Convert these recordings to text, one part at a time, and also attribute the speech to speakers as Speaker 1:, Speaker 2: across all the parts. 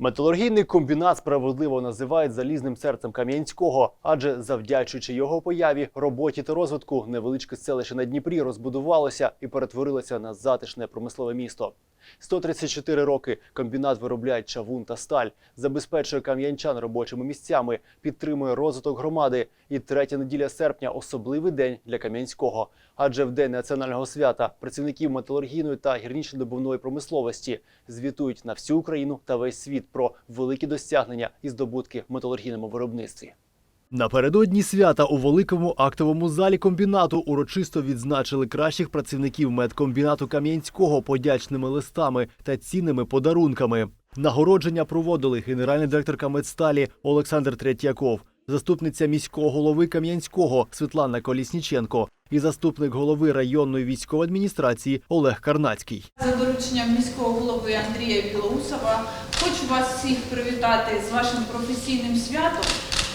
Speaker 1: Металургійний комбінат справедливо називають залізним серцем Кам'янського, адже завдячуючи його появі, роботі та розвитку, невеличке селище на Дніпрі розбудувалося і перетворилося на затишне промислове місто. 134 роки комбінат виробляє чавун та сталь, забезпечує кам'янчан робочими місцями, підтримує розвиток громади. І третя неділя серпня особливий день для Кам'янського. Адже в день національного свята працівників металургійної та гірничо-добувної промисловості звітують на всю Україну та весь світ про великі досягнення і здобутки в металургійному виробництві. Напередодні свята у великому актовому залі комбінату урочисто відзначили кращих працівників медкомбінату Кам'янського подячними листами та цінними подарунками. Нагородження проводили генеральний директорка медсталі Олександр Третьяков, заступниця міського голови Кам'янського Світлана Колісніченко і заступник голови районної військової адміністрації Олег Карнацький.
Speaker 2: За дорученням міського голови Андрія Білоусова хочу вас всіх привітати з вашим професійним святом.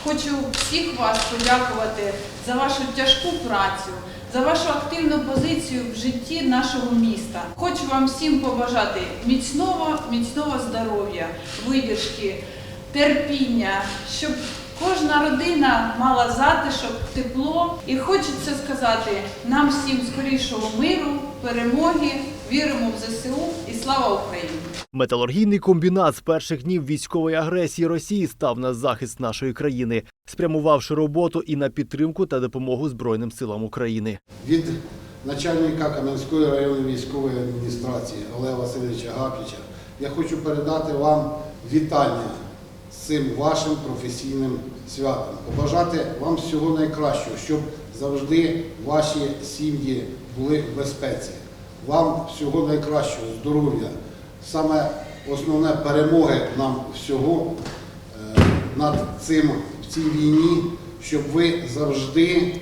Speaker 2: Хочу всіх вас подякувати за вашу тяжку працю, за вашу активну позицію в житті нашого міста. Хочу вам всім побажати міцного, міцного здоров'я, видержки, терпіння, щоб кожна родина мала затишок, тепло. І хочеться сказати нам всім скорішого миру, перемоги, віримо в ЗСУ і слава Україні!
Speaker 1: Металургійний комбінат з перших днів військової агресії Росії став на захист нашої країни, спрямувавши роботу і на підтримку та допомогу Збройним силам України.
Speaker 3: Від начальника Кам'янської районної військової адміністрації Олега Васильовича Гапіча я хочу передати вам вітання цим вашим професійним святом. Побажати вам всього найкращого, щоб завжди ваші сім'ї були в безпеці. Вам всього найкращого, здоров'я, саме основне перемоги нам всього е, над цим в цій війні, щоб ви завжди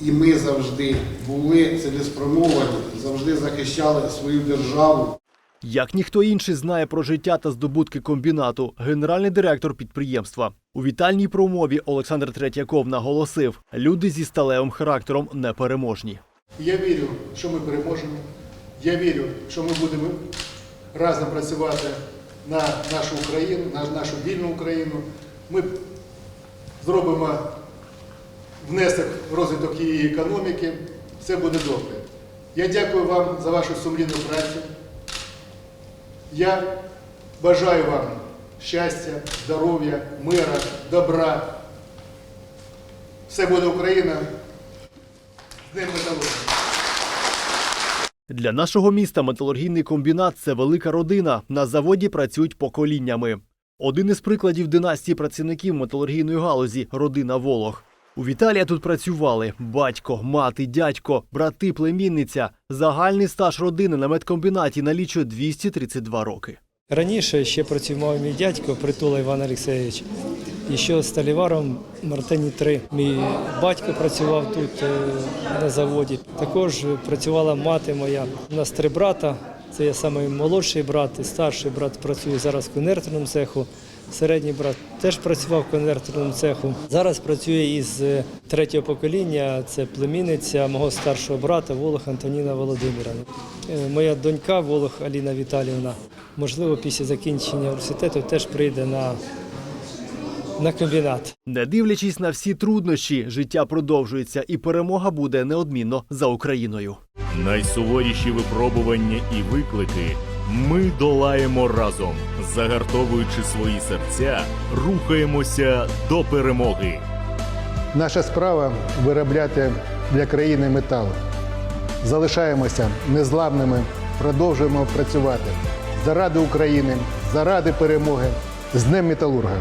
Speaker 3: і ми завжди були цілеспрямовані, завжди захищали свою державу.
Speaker 1: Як ніхто інший знає про життя та здобутки комбінату, генеральний директор підприємства. У вітальній промові Олександр Третьяков наголосив: люди зі сталевим характером непереможні.
Speaker 4: Я вірю, що ми переможемо. Я вірю, що ми будемо разом працювати на нашу Україну, на нашу вільну Україну. Ми зробимо внесок в розвиток її економіки. Все буде добре. Я дякую вам за вашу сумлінну працю. Я бажаю вам щастя, здоров'я, мира, добра. Все буде Україна. З Днем металургії!
Speaker 1: Для нашого міста металургійний комбінат це велика родина. На заводі працюють поколіннями. Один із прикладів династії працівників металургійної галузі родина Волох. У Віталія тут працювали батько, мати, дядько, брати, племінниця. Загальний стаж родини на медкомбінаті налічує 232 роки.
Speaker 5: Раніше ще працював мій дядько Притула Іван Олексійович, і ще сталіваром Мартині 3. Мій батько працював тут е, на заводі. Також працювала мати моя. У нас три брата. Це я самий молодший брат, і старший брат працює зараз в конвертерному цеху. Середній брат теж працював в конвертерному цеху. Зараз працює із е, третього покоління. Це племінниця мого старшого брата Волох Антоніна Володимирівна. Е, Моя донька Волох Аліна Віталіївна. Можливо, після закінчення університету теж прийде на, на комбінат.
Speaker 1: Не дивлячись на всі труднощі, життя продовжується, і перемога буде неодмінно за Україною.
Speaker 6: Найсуворіші випробування і виклики ми долаємо разом, загартовуючи свої серця, рухаємося до перемоги.
Speaker 7: Наша справа виробляти для країни метал. Залишаємося незламними, продовжуємо працювати заради України, заради перемоги з Днем Металурга.